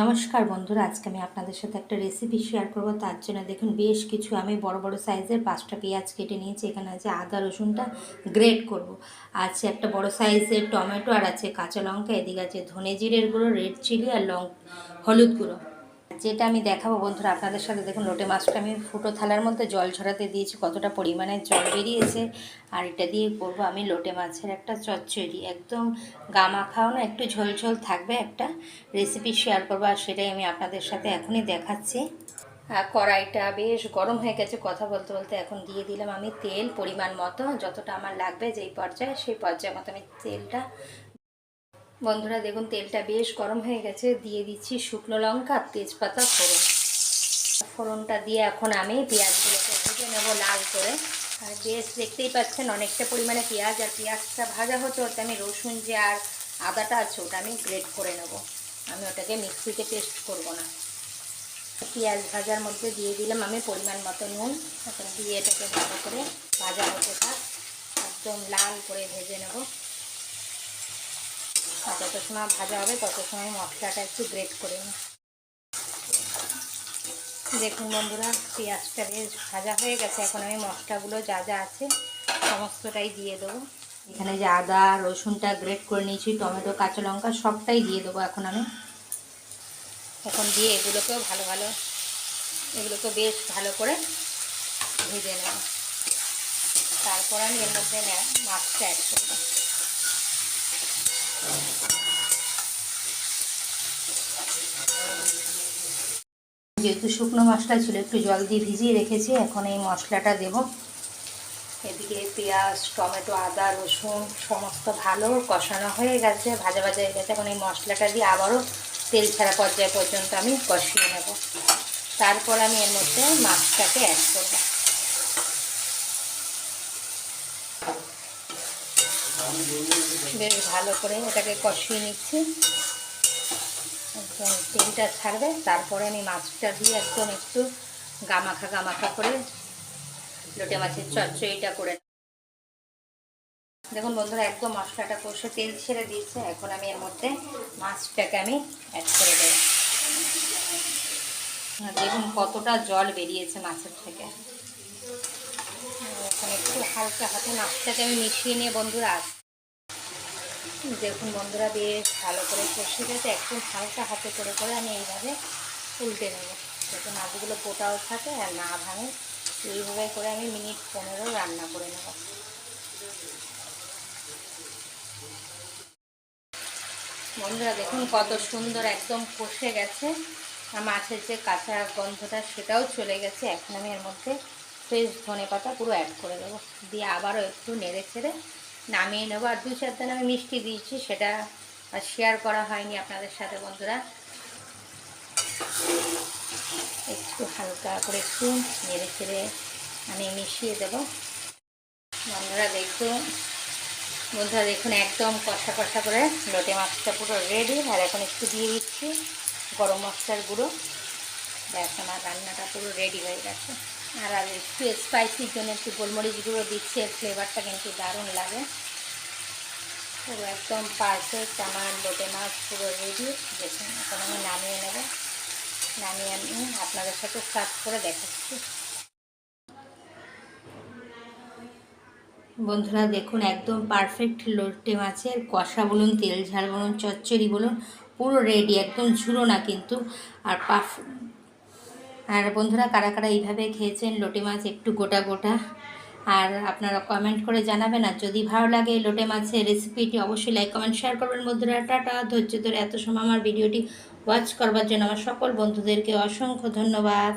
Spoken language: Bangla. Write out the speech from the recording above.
নমস্কার বন্ধুরা, আজকে আমি আপনাদের সাথে একটা রেসিপি শেয়ার করব। তার জন্য দেখুন, বেশ কিছু আমি বড় বড় সাইজের পাঁচটা পেঁয়াজ কেটে নিয়েছি। এখানে আছে আদা, রসুনটা গ্রেট করব। আছে একটা বড় সাইজের টমেটো আর আছে কাঁচা লঙ্কা। এদিকে আছে ধনে জিরের গুঁড়ো রেড চিলি আর লং হলুদ গুঁড়ো। যেটা আমি দেখাবো বন্ধুরা, আপনাদের সাথে দেখুন লোটে মাছটা আমি ফুটো থালার মধ্যে জল ঝরাতে দিয়েছি, কতটা পরিমাণে জল বেরিয়েছে। আর এটা দিয়ে করব আমি লোটে মাছের একটা চচ্চড়ি। একদম গামা খাও না, একটু ঝোল ঝোল থাকবে একটা রেসিপি শেয়ার করব, আর সেটাই আমি আপনাদের সাথে এখনই দেখাচ্ছি। কড়াইটা বেশ গরম হয়ে গেছে, কথা বলতে বলতে এখন দিয়ে দিলাম আমি তেল পরিমাণ মতো, যতটা আমার লাগবে যেই পর্যায়ে, সেই পর্যায়ে মতো আমি তেলটা বন্ধুরা দেখুন, তেলটা বেশ গরম হয়ে গেছে। দিয়ে দিচ্ছি শুকনো লঙ্কা, তেজপাতা, ফোড়ন। ফোড়নটা দিয়ে এখন আমি পেঁয়াজগুলোকে ভেজে নেব লাল করে। আর বেশ, দেখতেই পাচ্ছেন, অনেকটা পরিমাণে পেঁয়াজ, আর পেঁয়াজটা ভাজা হতো ওতে আমি রসুন যে আর আদাটা আছে, ওটা আমি গ্রেট করে নেব। আমি ওটাকে মিক্সিতে পেস্ট করব না। পেঁয়াজ ভাজার মধ্যে দিয়ে দিলাম আমি পরিমাণ মতো নুন। এখন দিয়ে এটাকে ভালো করে ভাজা হতে থাক। একদম লাল করে ভেজে নেব। আর যত সময় ভাজা হবে, তত সময় মশলাটা একটু গ্রেট করে নিই। দেখুন বন্ধুরা, পেঁয়াজটা বেশ ভাজা হয়ে গেছে। এখন আমি মশলাগুলো যা যা আছে, সমস্তটাই দিয়ে দেবো। এখানে যে আদা, রসুনটা গ্রেট করে নিয়েছি, টমেটো, কাঁচা লঙ্কা, সবটাই দিয়ে দেবো এখন আমি। এখন দিয়ে এগুলোকেও ভালো ভালো, এগুলোকে বেশ ভালো করে ভেজে নেব। তারপর আমি এর মধ্যে মাছটা অ্যাড করব। যেহেতু শুকনো মাছটা ছিল, একটু জল দিয়ে ভিজিয়ে রেখেছি, এখন এই মশলাটা দেব। এদিকে পেঁয়াজ, টমেটো, আদা, রসুন, সমস্ত ভালো কষানো হয়ে গেছে, ভাজা ভাজা হয়ে গেছে। এখন এই মশলাটা দিয়ে আবারও তেল ছাড়া পর্যায় পর্যন্ত আমি কষিয়ে নেব। তারপর আমি এর মধ্যে মাছটাকে অ্যাড করব। বেশ ভালো করে এটাকে কষিয়ে নিচ্ছি। একদম তেলটা ছাড়বে, তারপরে আমি মাছটা দিয়ে একদম একটু গামাখা গামাখা করে লোটে মাছের চচ্চড়িটা করে দেখুন বন্ধুরা, একদম মশলাটা কষে তেল ছেড়ে দিয়েছে। এখন আমি এর মধ্যে মাছটাকে আমি অ্যাড করে দেব। দেখুন কতটা জল বেরিয়েছে মাছের থেকে। একটু হালকা হাতে মাছটাকে আমি মিশিয়ে নিয়ে বন্ধুরা আস দেখুন বন্ধুরা বেশ ভালো করে কষে গেছে একদম হালকা হাতে করে করে আমি এইভাবে উল্টে নেব। যাতে মাছগুলো পোটাও থাকে আর না ভাঙে, এইভাবে করে আমি মিনিট পনেরো রান্না করে নেব। বন্ধুরা, দেখুন কত সুন্দর একদম কষে গেছে। আর মাছের যে কাঁচা গন্ধটা সেটাও চলে গেছে। এখন আমি এর মধ্যে ফ্রেশ ধনে পাতা পুরো অ্যাড করে দেবো। দিয়ে আবারও একটু নেড়ে ছেড়ে নামিয়ে নেব। আর দু চার দিন আমি মিষ্টি দিয়েছি, সেটা শেয়ার করা হয়নি আপনাদের সাথে বন্ধুরা। একটু হালকা করে একটু নেড়ে ছেড়ে আমি মিশিয়ে দেব। বন্ধুরা দেখুন বন্ধুরা দেখুন একদম কষা কষা করে লোটে মাছটা পুরো রেডি আর এখন একটু দিয়ে দিচ্ছি গরম মশলার গুঁড়ো। ব্যাস, আমার রান্নাটা পুরো রেডি হয়ে গেছে। আর আর একটু স্পাইসির জন্য একটু গোলমরিচ গুঁড়ো ফ্লেভারটা কিন্তু দারুণ লাগে। পুরো একদম পারফেক্ট আমার লোটে মাছ পুরো রেডি দেখুন, এখন আমি নামিয়ে নেব। নামিয়ে আমি আপনাদের সাথে সার্ভ করে দেখাচ্ছি। বন্ধুরা, দেখুন, একদম পারফেক্ট লোটে মাছের কষা বলুন, তেল ঝাল বলুন, চচ্চড়ি বলুন, পুরো রেডি একদম ঝুড়ো না কিন্তু। আর পারফ আর বন্ধুরা, কারা কারা এইভাবে খেয়েছেন লোটে মাছ, একটু গোটা গোটা। আর আপনারা কমেন্ট করে জানাবেন, আর যদি ভালো লাগে লোটে মাছের রেসিপিটি অবশ্যই লাইক কমেন্ট শেয়ার করবেন। বন্ধুরা, টাটা। ধৈর্য ধরে এত সময় আমার ভিডিওটি ওয়াচ করবার জন্য আমার সকল বন্ধুদেরকে অসংখ্য ধন্যবাদ।